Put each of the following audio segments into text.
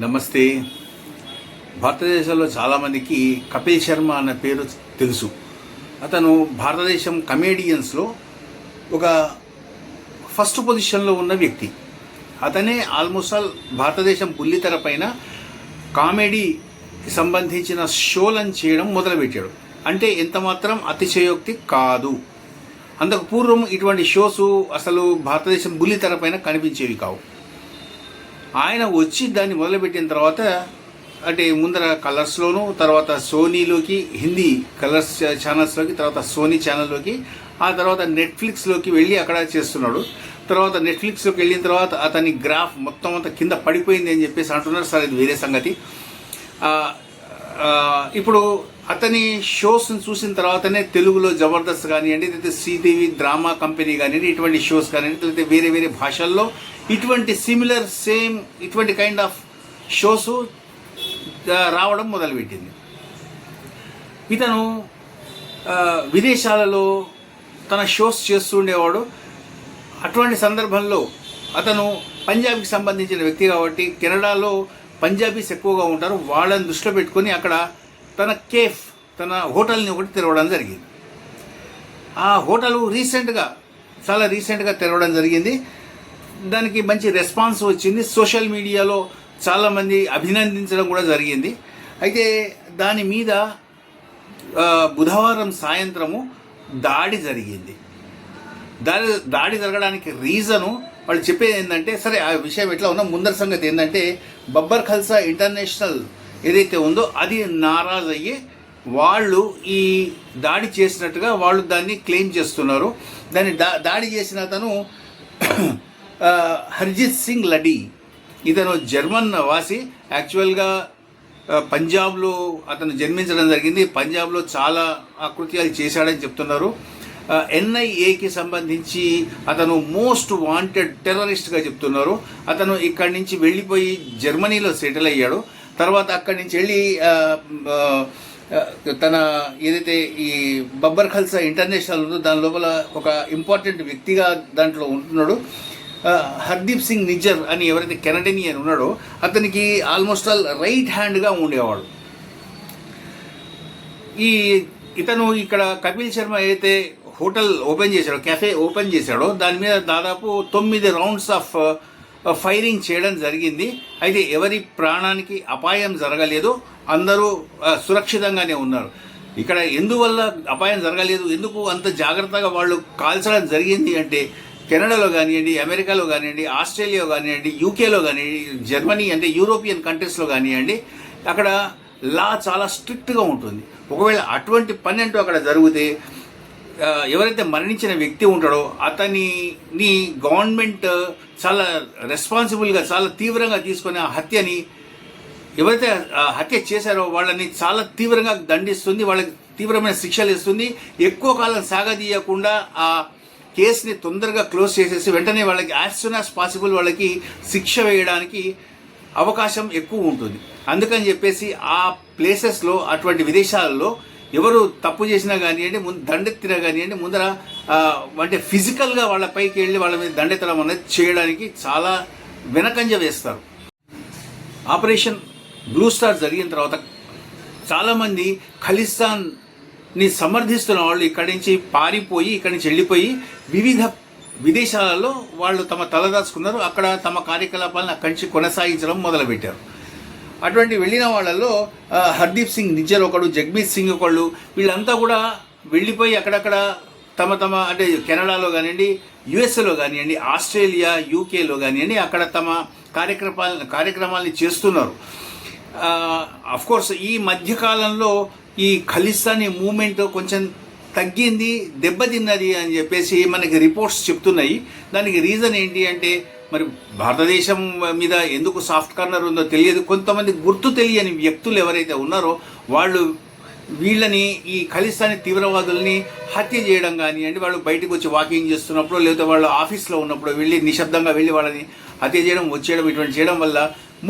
నమస్తే. భారతదేశంలో చాలామందికి కపిల్ శర్మ అన్న పేరు తెలుసు. అతను భారతదేశం కమేడియన్స్లో ఒక ఫస్ట్ పొజిషన్లో ఉన్న వ్యక్తి. అతనే ఆల్మోస్ట్ ఆల్ భారతదేశం బుల్లితెర పైన కామెడీకి సంబంధించిన షోలను చేయడం మొదలుపెట్టాడు. అంటే ఎంత మాత్రం అతిశయోక్తి కాదు. అంతకు పూర్వం ఇటువంటి షోస్ అసలు భారతదేశం బుల్లితెర పైన కనిపించేవి కావు. ఆయన వచ్చి దాన్ని మొదలుపెట్టిన తర్వాత అంటే ముందర కలర్స్లోను తర్వాత సోనీలోకి హిందీ కలర్స్ ఛానల్స్లోకి తర్వాత సోనీ ఛానల్లోకి ఆ తర్వాత నెట్ఫ్లిక్స్లోకి వెళ్ళి అక్కడ చేస్తున్నాడు. తర్వాత నెట్ఫ్లిక్స్లోకి వెళ్ళిన తర్వాత అతని గ్రాఫ్ మొత్తం అంతా కింద పడిపోయింది అని చెప్పేసి అంటున్నారు. సార్ ఇది వేరే సంగతి. ఇప్పుడు అతని షోస్ని చూసిన తర్వాతనే తెలుగులో జబర్దస్త్ కానివ్వండి లేకపోతే శ్రీదేవి డ్రామా కంపెనీ కానివ్వండి ఇటువంటి షోస్ కానివ్వండి లేకపోతే వేరే వేరే భాషల్లో ఇటువంటి సిమిలర్ సేమ్ ఇటువంటి కైండ్ ఆఫ్ షోస్ రావడం మొదలుపెట్టింది. ఇతను విదేశాలలో తన షోస్ చేస్తుండేవాడు అటువంటి సందర్భంలో అతను పంజాబ్కి సంబంధించిన వ్యక్తి కాబట్టి కెనడాలో పంజాబీస్ ఎక్కువగా ఉంటారు వాళ్ళని దృష్టిలో పెట్టుకొని అక్కడ తన కేఫ్ తన హోటల్ని ఒకటి తెరవడం జరిగింది. ఆ హోటల్ రీసెంట్గా చాలా రీసెంట్గా తెరవడం జరిగింది. దానికి మంచి రెస్పాన్స్ వచ్చింది. సోషల్ మీడియాలో చాలామంది అభినందించడం కూడా జరిగింది. అయితే దాని మీద బుధవారం సాయంత్రము దాడి జరిగింది. దాడి దాడి జరగడానికి రీజను వాళ్ళు చెప్పేది ఏంటంటే సరే ఆ విషయం ఎట్లా ఉన్నా ముందర సంగతి ఏంటంటే బబ్బర్ ఖల్సా ఇంటర్నేషనల్ ఏదైతే ఉందో అది నారాజ్ అయ్యి వాళ్ళు ఈ దాడి చేసినట్టుగా వాళ్ళు దాన్ని క్లెయిమ్ చేస్తున్నారు. దాన్ని దా దాడి చేసిన అతను హర్జిత్ సింగ్ లడీ. ఇతను జర్మన్ వాసి యాక్చువల్గా పంజాబ్లో అతను జన్మించడం జరిగింది. పంజాబ్లో చాలా ఆకృత్యాలు చేశాడని చెప్తున్నారు. ఎన్ఐఏకి సంబంధించి అతను మోస్ట్ వాంటెడ్ టెర్రరిస్ట్గా చెప్తున్నారు. అతను ఇక్కడి నుంచి వెళ్ళిపోయి జర్మనీలో సెటిల్ అయ్యాడు. తర్వాత అక్కడి నుంచి వెళ్ళి తన ఏదైతే ఈ బబ్బర్ ఖల్సా ఇంటర్నేషనల్ ఉందో దాని లోపల ఒక ఇంపార్టెంట్ వ్యక్తిగా దాంట్లో ఉంటున్నాడు. హర్దీప్ సింగ్ నిజర్ అని ఎవరైతే కెనడినియన్ ఉన్నాడో అతనికి ఆల్మోస్ట్ ఆల్ రైట్ హ్యాండ్గా ఉండేవాడు. ఈ ఇతను ఇక్కడ కపిల్ శర్మ అయితే హోటల్ ఓపెన్ చేశాడో కెఫే ఓపెన్ చేశాడో. దాని మీద దాదాపు తొమ్మిది రౌండ్స్ ఆఫ్ ఫైరింగ్ చేయడం జరిగింది. అయితే ఎవరి ప్రాణానికి అపాయం జరగలేదు అందరూ సురక్షితంగానే ఉన్నారు. ఇక్కడ ఎందువల్ల అపాయం జరగలేదు ఎందుకు అంత జాగ్రత్తగా వాళ్ళు కాల్చడం జరిగింది అంటే కెనడాలో కానివ్వండి అమెరికాలో కానివ్వండి ఆస్ట్రేలియా కానివ్వండి యూకేలో కానివ్వండి జర్మనీ అంటే యూరోపియన్ కంట్రీస్లో కానివ్వండి అక్కడ లా చాలా స్ట్రిక్ట్గా ఉంటుంది. ఒకవేళ అటువంటి పని అంటూ అక్కడ జరిగితే ఎవరైతే మరణించిన వ్యక్తి ఉంటాడో అతనిని గవర్నమెంట్ చాలా రెస్పాన్సిబుల్గా చాలా తీవ్రంగా తీసుకొని ఆ హత్యని ఎవరైతే హత్య చేశారో వాళ్ళని చాలా తీవ్రంగా దండిస్తుంది వాళ్ళకి తీవ్రమైన శిక్షలు ఇస్తుంది. ఎక్కువ కాలం సాగదీయకుండా ఆ కేసుని తొందరగా క్లోజ్ చేసేసి వెంటనే వాళ్ళకి యాజ్ సూన్ యాజ్ పాసిబుల్ వాళ్ళకి శిక్ష వేయడానికి అవకాశం ఎక్కువ ఉంటుంది. అందుకని చెప్పేసి ఆ ప్లేసెస్లో అటువంటి విదేశాలలో ఎవరు తప్పు చేసినా కానివ్వండి ముందు దండెత్తినా కానివ్వండి ముందర అంటే ఫిజికల్గా వాళ్ళ పైకి వెళ్ళి వాళ్ళ మీద దండెత్తడం అనేది చేయడానికి చాలా వెనకంజ వేస్తారు. ఆపరేషన్ బ్లూ స్టార్ జరిగిన తర్వాత చాలామంది ఖలిస్తాన్ని సమర్థిస్తున్న వాళ్ళు ఇక్కడి నుంచి పారిపోయి ఇక్కడి నుంచి వెళ్ళిపోయి వివిధ విదేశాలలో వాళ్ళు తమ తలదాచుకున్నారు అక్కడ తమ కార్యకలాపాలను అక్కడి నుంచి కొనసాగించడం మొదలుపెట్టారు. అటువంటి వెళ్ళిన వాళ్ళల్లో హర్దీప్ సింగ్ నిజర్ ఒకడు జగ్మీత్ సింగ్ ఒకళ్ళు వీళ్ళంతా కూడా వెళ్ళిపోయి అక్కడక్కడ తమ తమ అంటే కెనడాలో కానివ్వండి యుఎస్ఏలో కానివ్వండి ఆస్ట్రేలియా యూకేలో కానివ్వండి అక్కడ తమ కార్యక్రమాల కార్యక్రమాల్ని చేస్తున్నారు. అఫ్ కోర్స్ ఈ మధ్యకాలంలో ఈ ఖలిస్తానీ మూమెంట్ కొంచెం తగ్గింది దెబ్బతిన్నది అని చెప్పేసి మనకి రిపోర్ట్స్ చెప్తున్నాయి. దానికి రీజన్ ఏంటి అంటే మరి భారతదేశం మీద ఎందుకు సాఫ్ట్ కార్నర్ ఉందో తెలియదు. కొంతమంది గుర్తు తెలియని వ్యక్తులు ఎవరైతే ఉన్నారో వాళ్ళు వీళ్ళని ఈ ఖలిస్తానీ తీవ్రవాదుల్ని హత్య చేయడం కానివ్వండి వాళ్ళు బయటకు వచ్చి వాకింగ్ చేస్తున్నప్పుడు లేకపోతే వాళ్ళు ఆఫీస్లో ఉన్నప్పుడు వెళ్ళి నిశ్శబ్దంగా వెళ్ళి వాళ్ళని హత్య చేయడం వచ్చేయడం ఇటువంటి చేయడం వల్ల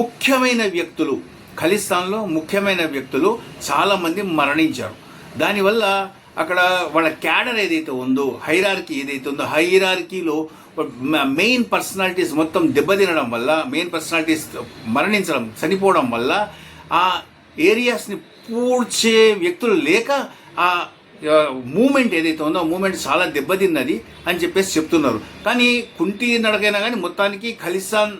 ముఖ్యమైన వ్యక్తులు ఖలిస్తాన్లో ముఖ్యమైన వ్యక్తులు చాలామంది మరణించారు. దానివల్ల అక్కడ వాళ్ళ క్యాడర్ ఏదైతే ఉందో హైరార్కీ ఏదైతే ఉందో హైరార్కీలో మెయిన్ పర్సనాలిటీస్ మొత్తం దెబ్బతినడం వల్ల మెయిన్ పర్సనాలిటీస్ మరణించడం చనిపోవడం వల్ల ఆ ఏరియాస్ని పూడ్చే వ్యక్తులు లేక ఆ మూమెంట్ ఏదైతే ఉందో మూమెంట్ చాలా దెబ్బతిన్నది అని చెప్పేసి చెప్తున్నారు. కానీ కుంటి నడకైనా కానీ మొత్తానికి ఖలిస్తాన్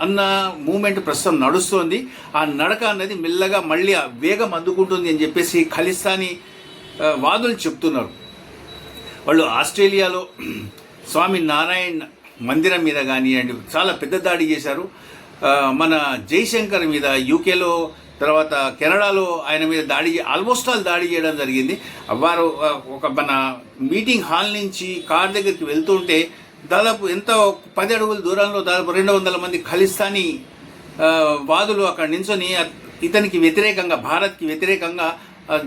అన్న మూమెంట్ ప్రస్తుతం నడుస్తోంది. ఆ నడక అన్నది మెల్లగా మళ్ళీ ఆ వేగం అందుకుంటుంది అని చెప్పేసి ఖలిస్తానీ వాదులు చెప్తున్నారు. వాళ్ళు ఆస్ట్రేలియాలో స్వామి నారాయణ్ మందిరం మీద కానివ్వండి చాలా పెద్ద దాడి చేశారు. మన జైశంకర్ మీద యూకేలో తర్వాత కెనడాలో ఆయన మీద దాడి ఆల్మోస్ట్ ఆల్ దాడి చేయడం జరిగింది. వారు ఒక మన మీటింగ్ హాల్ నుంచి కార్ దగ్గరికి వెళ్తుంటే దాదాపు ఎంత పది అడుగుల దూరంలో దాదాపు రెండు వందల మంది ఖలిస్తానీ వాదులు అక్కడ నించొని ఇతనికి వ్యతిరేకంగా భారత్కి వ్యతిరేకంగా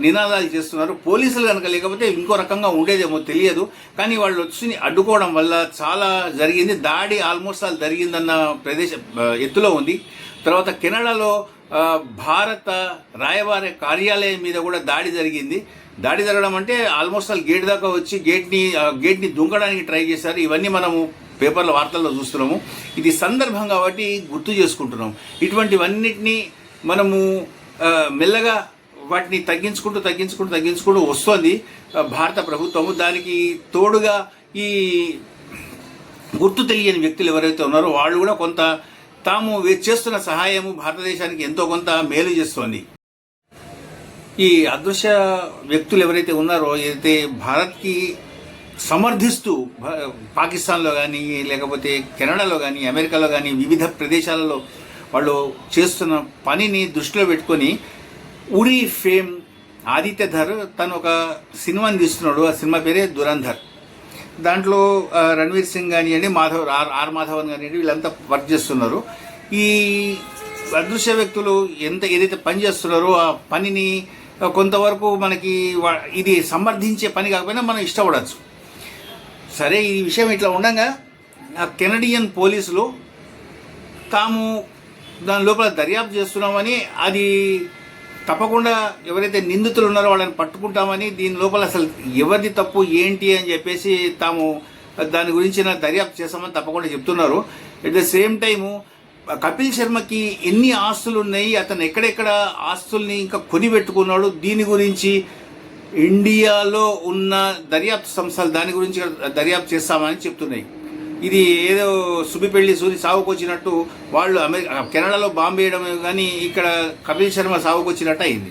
నినాదాలు చేస్తున్నారు. పోలీసులు కనుక లేకపోతే ఇంకో రకంగా ఉండేదేమో తెలియదు. కానీ వాళ్ళు వచ్చి అడ్డుకోవడం వల్ల చాలా జరిగింది. దాడి ఆల్మోస్ట్ ఆల్ జరిగిందన్న ప్రదేశం ఎత్తులో ఉంది. తర్వాత కెనడాలో భారత రాయబార కార్యాలయం మీద కూడా దాడి జరిగింది. దాడి జరగడం అంటే ఆల్మోస్ట్ ఆల్ గేట్ దాకా వచ్చి గేట్ని గేట్ని దుంకడానికి ట్రై చేశారు. ఇవన్నీ మనము పేపర్ల వార్తల్లో చూస్తున్నాము. ఇది సందర్భం కాబట్టి గుర్తు చేసుకుంటున్నాం. ఇటువంటివన్నిటినీ మనము మెల్లగా వాటిని తగ్గించుకుంటూ తగ్గించుకుంటూ తగ్గించుకుంటూ వస్తోంది. భారత ప్రభుత్వము దానికి తోడుగా ఈ గుర్తు తెలియని వ్యక్తులు ఎవరైతే ఉన్నారో వాళ్ళు కూడా కొంత తాము చేస్తున్న సహాయము భారతదేశానికి ఎంతో కొంత మేలు చేస్తోంది. ఈ అదృశ్య వ్యక్తులు ఎవరైతే ఉన్నారో ఏదైతే భారత్కి సమర్థిస్తూ పాకిస్తాన్లో కానీ లేకపోతే కెనడాలో కానీ అమెరికాలో కానీ వివిధ ప్రదేశాలలో వాళ్ళు చేస్తున్న పనిని దృష్టిలో పెట్టుకొని ఉరి ఫేమ్ ఆదిత్య ధర్ తను ఒక సినిమాని తీస్తున్నాడు ఆ సినిమా పేరే దురంధర్. దాంట్లో రణవీర్ రణ్వీర్ సింగ్ కానివ్వండి మాధవ్ ఆర్ ఆర్ మాధవన్ కానివ్వండి వీళ్ళంతా వర్క్ చేస్తున్నారు. ఈ అదృశ్య వ్యక్తులు ఎంత ఏదైతే పని చేస్తున్నారో ఆ పనిని కొంతవరకు మనకి ఇది సమర్థించే పని కాకపోయినా మనం ఇష్టపడచ్చు. సరే ఈ విషయం ఇట్లా ఉండగా ఆ కెనడియన్ పోలీసులు తాము దాని లోపల దర్యాప్తు చేస్తున్నామని అది తప్పకుండా ఎవరైతే నిందితులు ఉన్నారో వాళ్ళని పట్టుకుంటామని దీని లోపల అసలు ఎవరిది తప్పు ఏంటి అని చెప్పేసి తాము దాని గురించిన దర్యాప్తు చేస్తామని తప్పకుండా చెప్తున్నారు. At the same time Kapil శర్మకి ఎన్ని ఆస్తులు ఉన్నాయి అతను ఎక్కడెక్కడ ఆస్తుల్ని ఇంకా కొని పెట్టుకున్నాడు దీని గురించి ఇండియాలో ఉన్న దర్యాప్తు సంస్థలు దాని గురించి దర్యాప్తు చేస్తామని చెప్తున్నాయి. ఇది ఏదో సుబిపెళ్ళి సూరి సాగుకొచ్చినట్టు వాళ్ళు అమెరికా కెనడాలో బాంబు వేయడం కానీ ఇక్కడ కపిల్ శర్మ సాగుకొచ్చినట్టు అయింది.